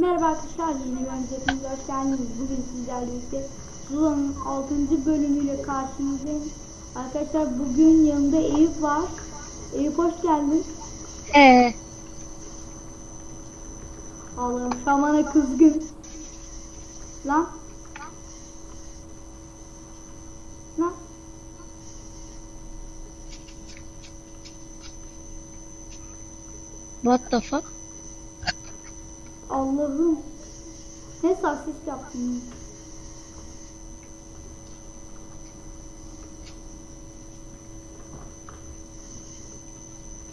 Merhaba arkadaşlar yeni bir hepiniz hoş geldiniz. Bugün sizlerle birlikte Zula'nın 6. bölümüyle karşınızdayım. Arkadaşlar bugün yanımda Eyüp var. Eyüp hoş geldin. Ee, Allah'ım şamana kızgın. Lan. Lan. what the fuck? Allah'ım. Ne saksız yaptın?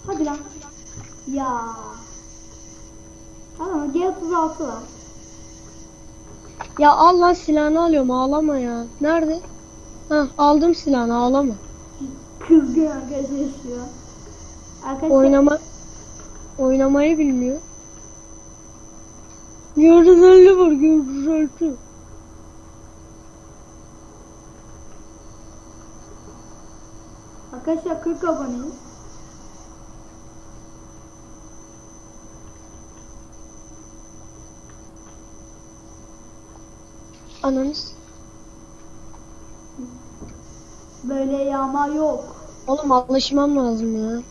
Hadi lan. Ya. Tamam G36 var. Ya Allah silahını alıyorum ağlama ya. Nerede? Ha aldım silahını ağlama. Kızgın arkadaşlar. Arkadaşlar Oynama oynamayı bilmiyor. Yarın öyle var görüntü. arkadaşlar 40 aboneyiz. Ananız. Böyle yağma yok. Oğlum alışmam lazım ya.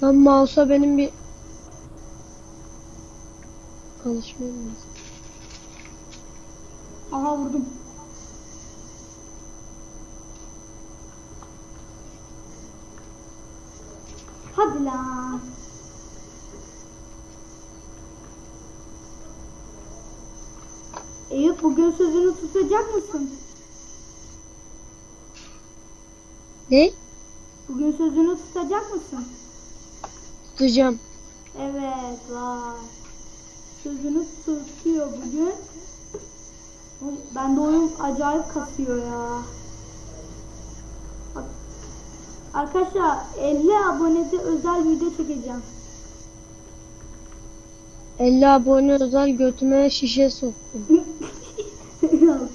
Şu an mouse'a benim bir alışmam lazım. Aha vurdum. Hadi lan. Eyüp bugün sözünü tutacak mısın? Ne? Bugün sözünü tutacak mısın? Tutacağım. Evet vay. Sözünü tutuyor bugün. Ben de oyun acayip kasıyor ya. Bak. Arkadaşlar 50 abonede özel video çekeceğim. 50 abone özel götüme şişe soktum.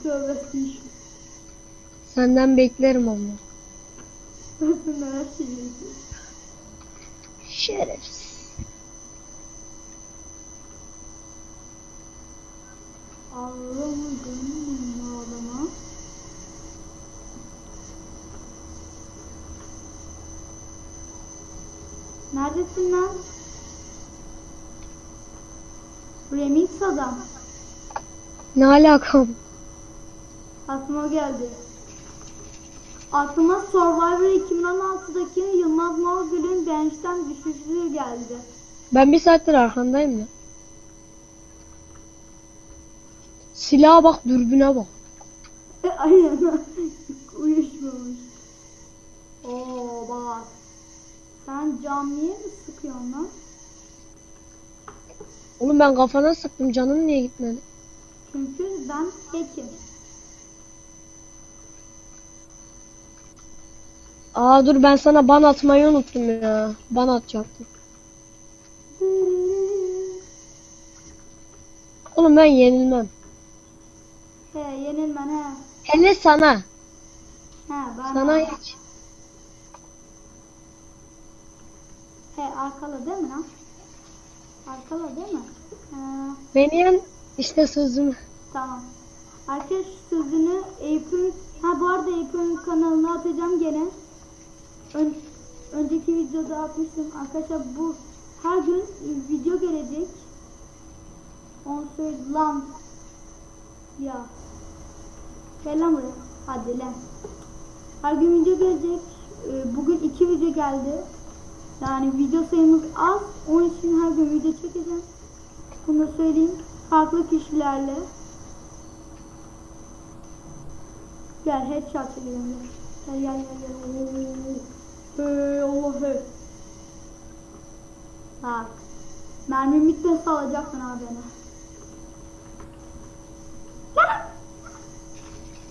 Senden beklerim ama. Aslında her şeyi. Şerefsiz. Allah'ım gönlüm bu adama. Neredesin lan? Remix adam. Ne alakam? Aklıma geldi. Aklıma Survivor 2016'daki Yılmaz Morgül'ün bench'ten düşüşü geldi. Ben bir saattir arkandayım ya. Silaha bak, dürbüne bak. E, Aynen. Uyuşmamış. Oo bak. Sen camiye mi sıkıyorsun lan? Oğlum ben kafana sıktım, canın niye gitmedi? Çünkü ben tekim. Aa dur ben sana ban atmayı unuttum ya. Ban atacaktım. Oğlum ben yenilmem. He yenilmen he. Hele sana. He ben Sana hiç. He arkalı değil mi lan? Arkalı değil mi? He, Beni yen işte sözümü. tamam. Arkadaş sözünü Eyüp'ün ha bu arada Eyüp'ün kanalına atacağım gene. Ön, önceki videoda atmıştım. Arkadaşlar bu her gün video gelecek. Onu söyle lan. Ya. Gel lan buraya. Hadi lan. Her gün video gelecek. Ee, Bugün iki video geldi. Yani video sayımız az. Onun için her gün video çekeceğim. Bunu söyleyeyim. Farklı kişilerle. Gel headshot çekelim. Gel gel gel gel. Hey Allah hey. Bak. Mermi bitmesi alacaksın abi beni.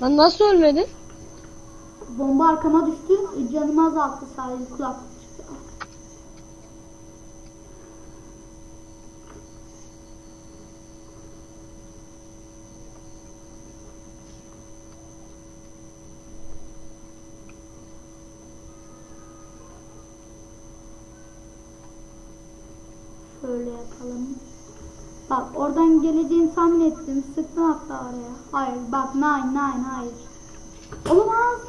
Lan nasıl ölmedin? Bomba arkama düştü. Canımı azalttı sadece kulaklık Bak oradan geleceğini tahmin ettim. Sıktın hatta oraya. Hayır bak nine nine hayır. Olamaz.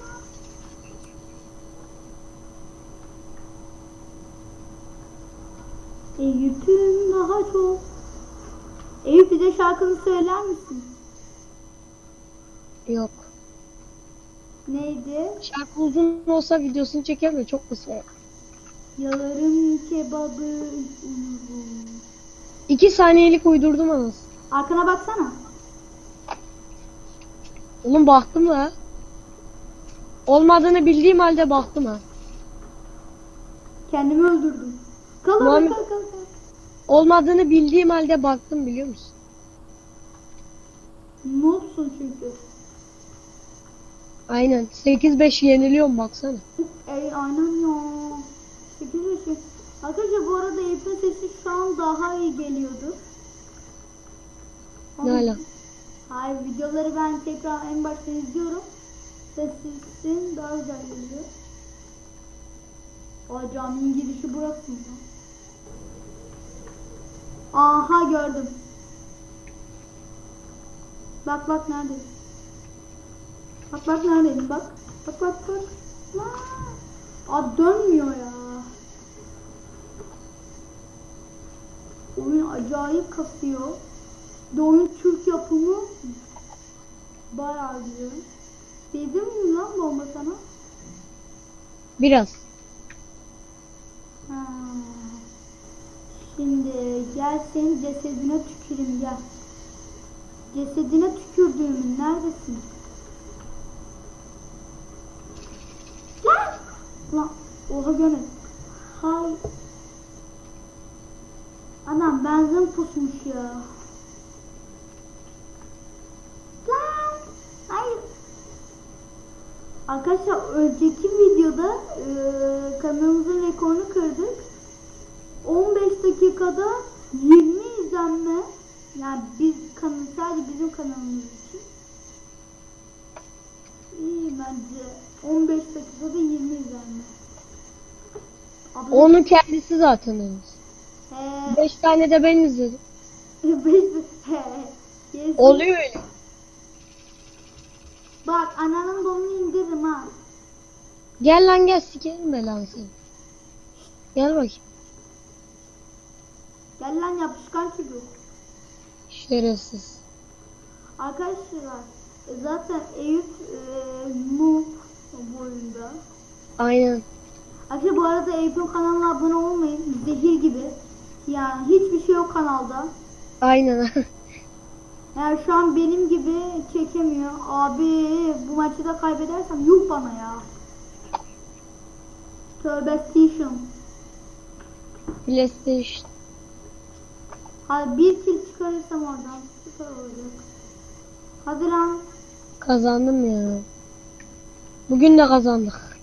Eyüp'üm daha çok. Eyüp bize şarkını söyler misin? Yok. Neydi? Şarkı uzun olsa videosunu çekerim de çok kısa. Yalarım kebabı uyurum. İki saniyelik uydurdum anasını. Arkana baksana. Oğlum baktım da. Olmadığını bildiğim halde baktım ha. Kendimi öldürdüm. Kal Muhammed- kal kal kal. Olmadığını bildiğim halde baktım biliyor musun? Noobsun çünkü. Aynen. 8-5 yeniliyorum baksana. Ey aynen ya. 8 yaşı. Arkadaşlar bu arada Eyüp'ün sesi şu an daha iyi geliyordu. Ne ala? Hayır videoları ben tekrar en başta izliyorum. Sesin daha güzel geliyor. O caminin girişi burası mı? Aha gördüm. Bak bak neredeyim. Bak bak neredeyim bak. Bak bak bak. Aa dönmüyor ya. Oyun acayip kasıyor. Oyun Türk yapımı bayağı güzel. Sevdin mi lan bomba sana? Biraz. Ha. Şimdi gel senin cesedine tüküreyim gel. Cesedine tükürdüğümün neredesin? Lan! Lan oha gönül. Hay. Adam benzin pusmuş ya. Lan! Hayır. Arkadaşlar önceki videoda eee kanalımızın rekorunu kırdık. 15 dakikada 20 izlenme. Yani biz kanal sadece bizim kanalımız için. İyi bence. 15 dakikada 20 izlenme. Abla, Onun kendisi zaten henüz. 5 tane de ben izledim. beş, yes. Oluyor öyle. Bak ananın donunu indiririm ha. Gel lan gel sikerim be lan seni. Gel bakayım. Gel lan yapışkan çocuk. Şerefsiz. Arkadaşlar zaten Eyüp e, noob bu oyunda. Aynen. Arkadaşlar bu arada Eyüp'ün kanalına abone olmayın. Zehir gibi. Yani hiçbir şey yok kanalda. Aynen. Yani şu an benim gibi çekemiyor. Abi bu maçı da kaybedersem yuh bana ya. Tövbe station. PlayStation. Hadi bir kill çıkarırsam oradan süper olacak. Hadi lan. Kazandım ya. Bugün de kazandık.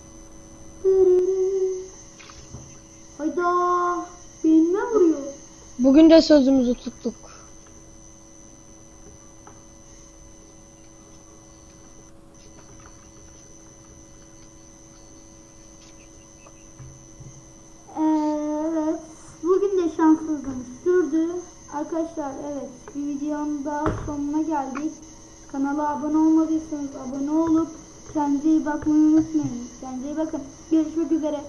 Bugün de sözümüzü tuttuk. Evet. Bugün de şanssızlığım sürdü. Arkadaşlar evet bir videonun daha sonuna geldik. Kanala abone olmadıysanız abone olup kendinize iyi bakmayı unutmayın. Kendinize iyi bakın. Görüşmek üzere.